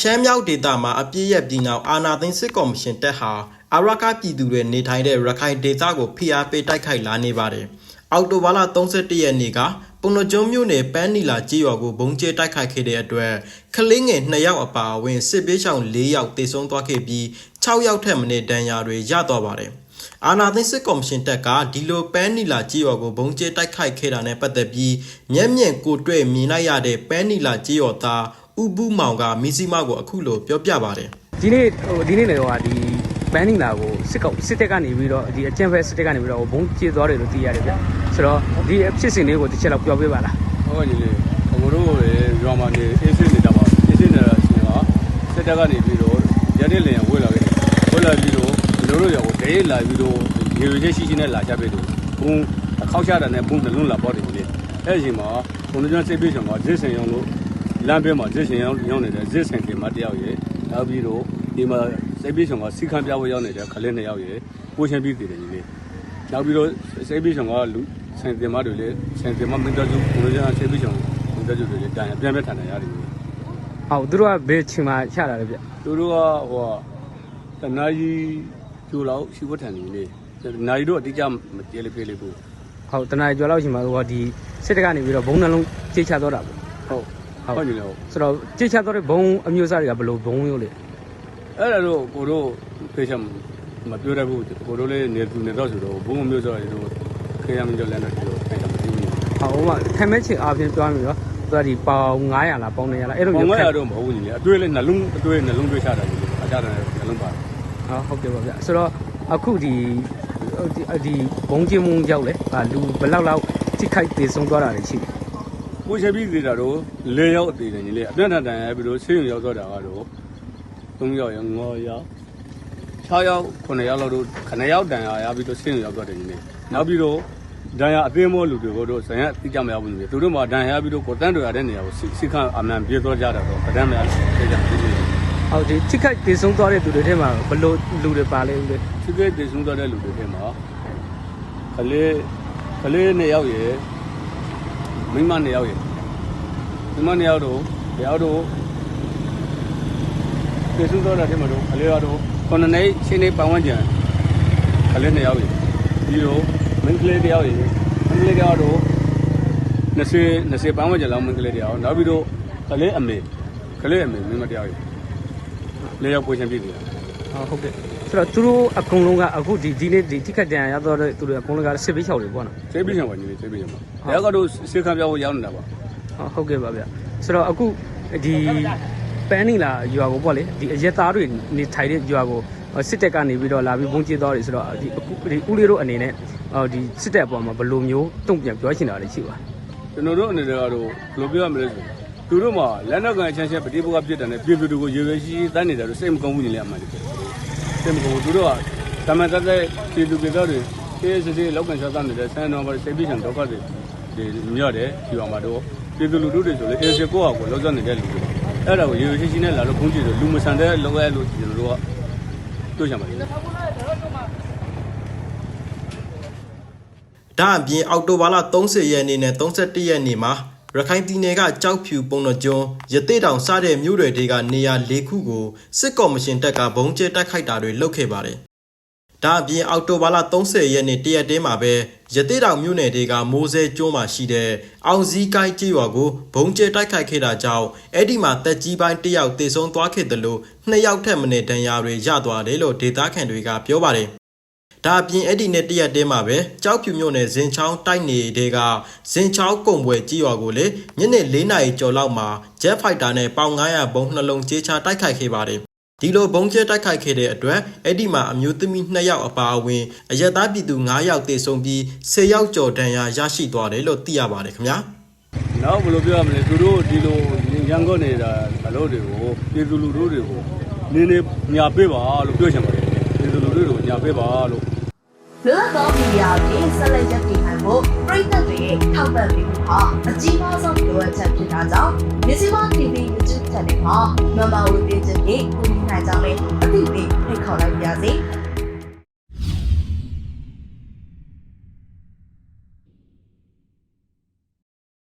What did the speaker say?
ရှမ်းမြောက်ဒေသမှာအပြည့်ရက်ပြည်နောက်အာဏာသိမ်းစစ်ကော်မရှင်တပ်ဟာအာရကပြည်သူတွေနေထိုင်တဲ့ရခိုင်ဒေသကိုဖိအားပေးတိုက်ခိုက်လာနေပါတယ်။အောက်တိုဘာလ31ရက်နေ့ကပုဏ္ဏကျွန်းမြို့နယ်ပန်းနီလာကြေးရွာကိုဘုံကျဲတိုက်ခိုက်ခဲ့တဲ့အတွက်ကလေးငယ်2ယောက်အပါအဝင်စစ်ပေးချောင်4ယောက်တေဆုံးသွားခဲ့ပြီး6ယောက်ထက်မနည်းဒဏ်ရာတွေရသွားပါတယ်။အာနာသိန်းစစ်ကော်မရှင်တပ်ကဒီလိုပန်းနီလာကြေးရွာကိုဘုံကျဲတိုက်ခိုက်ခဲ့တာနဲ့ပတ်သက်ပြီးမျက်မြင်ကိုတွေ့မြင်လိုက်ရတဲ့ပန်းနီလာကြေးရွာသား ဥပုမောင်ကမီစီမကိုအခုလိုပြောပြပါတယ်ဒီနေ့ဟိုဒီနေ့လေတော့ဒီဘန်နင်းလာကိုစစ်ကောက်စစ်တက်ကနေပြီးတော့ဒီအကျင့်ဖက်စစ်တက်ကနေပြီးတော့ဘုံကျေသွားတယ်လို့သိရတယ်ဗျဆိုတော့ဒီအဖြစ်စဉ်လေးကိုတစ်ချက်လောက်ပြောပြပါလားဟုတ်ကဲ့လေအကိုတို့ရွာမှာနေအေးစစ်နေတာပါအေးစစ်နေတာအချိန်ကစစ်တပ်ကနေပြီးတော့ရတဲ့လင်ဝေးလာခဲ့တယ်ဝေးလာပြီးတော့ကျွန်တော်တို့ရွာကိုတရေလာပြီးတော့ရေရွေးရှိရှိနဲ့လာကြပြီတော့ဘုံအခောက်ချတာနဲ့ဘုံနှလုံးလာပေါက်တယ်လေအဲ့ဒီအချိန်မှာဘုံတို့စိတ်ပြေဆောင်ကဇစ်စင်ရောင်းလို့ လမ်းဘေးမှာဇစ်စင်ရောင်းရောင်းနေတဲ့ဇစ်စင်တင်မတယောက်ရဲ့နောက်ပြီးတော့ဒီမှာစိတ်ပြေဆောင်ကစီခမ်းပြဝရောက်နေတဲ့ခလေးနှစ်ယောက်ရဲ့ကိုရှင်ပြီးတည်တယ်ကြီးလေနောက်ပြီးတော့စိတ်ပြီးဆောင်ကလူဆင်တင်မတွေလေဆင်တင်မမင်းတို့ဘုရားစိတ်ပြီးဆောင်မင်းတို့တွေလေတိုင်ပြန်ပြန်ထန်ထန်ရတယ်ဟုတ်သူတို့ကဘယ်ချိန်မှာချတာလဲဗျသူတို့ကဟိုတနာကြီးကျိုးလောက်ရှိဖို့ထန်နေလေနာရီတို့အတိအကျမတည်လေးပြေးလေးဘူးဟုတ်တနားကျော်လောက်ချိန်မှာဟိုဒီစစ်တက်ကနေပြီးတော့ဘုံနှလုံးကြေချသွားတာပေါ့ဟုတ် ဟုတ်ပြီလို့ဆိုတော့ကြေချသွားတဲ့ဘုံအမျိုးအစားတွေကဘယ်လိုဘုံမျိုးလဲအဲ့ဒါတော့ကိုတို့ဖေးချမမပြောတတ်ဘူးကိုတို့လေးနေသူနေတော့ဆိုတော့ဘုံမျိုးဆိုတော့တို့ခေရမင်းကြောလည်းတော့ဒီလိုအဲ့ဒါမသိဘူးဟုတ်ဟိုမှာခံမဲ့ချိန်အားဖြင့်ပြောရမယ်ရောသူကဒီပေါင်900လားပေါင်900လားအဲ့လိုဘောမျိုးင်မခံရတော့မဟုတ်ဘူးလေအတွေ့လေးနှလုံးအတွေ့နှလုံးတွေ့ချတာလေအကြတယ်နှလုံးပါဟုတ်ဟုတ်ကဲ့ပါဗျဆိုတော့အခုဒီဒီဒီဘုံကျင်းမုံရောက်လေဟာလူဘယ်လောက်လောက်ထိခိုက်သေးဆုံးသွားတာတွေရှိတယ် ကိုချက်ပြီးသေးတာတော့၄ရောက်အသေးတယ်ညီလေးအပြတ်ထန်တန်ရပြီးတော့ဆေးရုံရောက်တော့တာကတော့၃ရောက်ရ၅ရောက်6ရောက်9ရောက်လောက်တော့9ရောက်တန်ရရပြီးတော့ဆေးရုံရောက်တော့တယ်ညီလေးနောက်ပြီးတော့ဒဏ်ရာအသေးမောလူတွေကိုတော့ဇန်ရတိကျမရဘူးညီလေးသူတို့မှဒဏ်ရာပြီးတော့ကိုတန်းတွေရတဲ့နေရာကိုစိခန့်အမှန်ပြေးသွားကြတာတော့ဗဒန်းများပြေးကြတယ်ဟုတ်ဒီထိခိုက်သေးဆုံးသွားတဲ့သူတွေထဲမှာဘယ်လိုလူတွေပါလဲဦးလေသူကတည်ဆုံးသွားတဲ့လူတွေထဲမှာကလေးကလေး2ယောက်ရယ်မိန်းမ2ယောက်ရယ် မိန်းမ2ယောက်တော့တယောက်တော့ကျေစုတော့တဲ့မှာတော့အလေးကတော့ခုနှစ်နှစ်ရှင်းနေပတ်ဝန်းကျင်ကလေးနှစ်ယောက်ရည်ပြီးတော့မင်းကလေးတစ်ယောက်ရည်မင်းကလေးတစ်ယောက်တော့20 20ပတ်ဝန်းကျင်လောက်မင်းကလေးတစ်ယောက်နောက်ပြီးတော့ကလေးအမေကလေးအမေမင်းမတစ်ယောက်ရည်လေးယောက်ပွေးချင်းပြည်တယ်ဟုတ်ဟုတ်ကဲ့ဆိုတော့သူတို့အကုန်လုံးကအခုဒီဒီနေ့ဒီထိခိုက်ဒဏ်ရာရသွားတဲ့သူတွေအကုန်လုံးကစစ်ပေးချောက်တွေပေါ့နော်စေးပြီးချင်ပါညီလေးစေးပြီးချင်ပါတယောက်ကတော့စေခံပြောင်းရောက်နေတာပါ ဟုတ်ဟုတ်ကဲ့ပါဗျဆိုတော့အခုဒီပန်းနီလာရွာကိုပေါ့လေဒီအရက်သားတွေနေထိုင်တဲ့ရွာကိုစစ်တပ်ကနေပြီးတော့လာပြီးဘုံကျဲသွားတယ်ဆိုတော့ဒီအခုဒီဦးလေးတို့အနေနဲ့ဟောဒီစစ်တပ်အပေါ်မှာဘယ်လိုမျိုးတုံ့ပြန်ပြောချင်တာတွေရှိပါကျွန်တော်တို့အနေနဲ့ကတော့ဘယ်လိုပြောရမလဲဆိုသူတို့မှာလက်နက်ကန်အချမ်းချက်ပဋိပက္ခဖြစ်တယ်နဲ့ပြည်သူတွေကိုရေရွယ်ရှိတန်းနေတယ်လို့စိတ်မကောင်းဘူးညီလေးအမှန်တကယ်စိတ်မကောင်းဘူးသူတို့ကတမန်တက်တဲ့ပြည်သူပြည်သားတွေတေးစစ်လောက်ကန်ချမ်းနေတဲ့ဆန်းတော်မှာစိတ်ပြည့်ချင်ဒုက္ခတွေဒီမြတ်တယ်ဒီအောင်မှာတော့ ပြည်သူလူထုတွေဆိုလေအေးစစ်ကိုယ့်ဟာကိုလောက်နေတဲ့လူတွေအဲ့ဒါကိုရေရွယ်ရှိရှိနဲ့လာလို့ဘုန်းကြီးတို့လူမဆန်တဲ့လောက်ရဲလို့ကျွန်တော်တို့ကတွေ့ကြပါလိမ့်မယ်ဒါအပြင်အောက်တိုဘာလ30ရက်နေ့နဲ့31ရက်နေ့မှာရခိုင်ပြည်နယ်ကကြောက်ဖြူပုံတော်ကျွန်းရသေးတောင်စတဲ့မြို့တွေတဲကနေရာ၄ခုကိုစစ်ကော်မရှင်တပ်ကဘုံကျဲတိုက်ခိုက်တာတွေလုပ်ခဲ့ပါတယ်။ ဒါအပြင်အောက်တိုဘာလ30ရက်နေ့တရက်တည်းမှာပဲရသေးတောင်မြို့နယ်တွေကမိုးစဲကျွန်းမှာရှိတဲ့အောင်စည်းကိုင်းကျေးရွာကိုဘုံကျဲတိုက်ခိုက်ခဲ့တာကြောင့်အဲ့ဒီမှာတက်ကြီးပိုင်းတစ်ယောက်တေဆုံးသွားခဲ့တယ်လို့နှစ်ယောက်ထက်မနည်းဒဏ်ရာတွေရသွားတယ်လို့ဒေသခံတွေကပြောပါတယ်။ဒါအပြင်အဲ့ဒီနဲ့တရက်တည်းမှာပဲကြောက်ဖြူမြို့နယ်ဇင်ချောင်းတိုက်နေတဲ့ကဇင်ချောင်းကုံပွဲကြီးရွာကိုလေညနေ၄နာရီကျော်လောက်မှာ Jet Fighter နဲ့ပေါင်900ဘုံနှလုံးကြေးချတိုက်ခိုက်ခဲ့ပါတယ် ဒီလိုဘုံကျဲတိုက်ခိုက်ခဲ့တဲ့အတွက်အဲ့ဒီမှာအမျိုးသမီး2ယောက်အပါအဝင်အရက်သားပြည်သူ9ယောက်တေဆုံးပြီး10ယောက်ကျော်ဒဏ်ရာရရှိသွားတယ်လို့သိရပါတယ်ခင်ဗျာနောက်ဘယ်လိုပြောရမလဲသူတို့ဒီလိုရန်ကုန်နေတာအလုပ်တွေကိုပြည်သူလူထုတွေကိုနင်းနေညာပေးပါလို့ပြောချင်ပါတယ်ပြည်သူလူထုတွေကိုညာပေးပါလို့လွတ်သောမီဒီယာကိုဆက်လက်ရပ်တ ထောက်ပံ့ပေးမှုဟာအကြီးမားဆုံးလိုအပ်ချက်ဖြစ်တာကြောင့်မြစီမ TV YouTube Channel မှာမမဝေပေးချက်ဖြင့်ကူညီနိုင်ကြမယ်အသိပေးဖိတ်ခေါ်လိုက်ပါရစေ။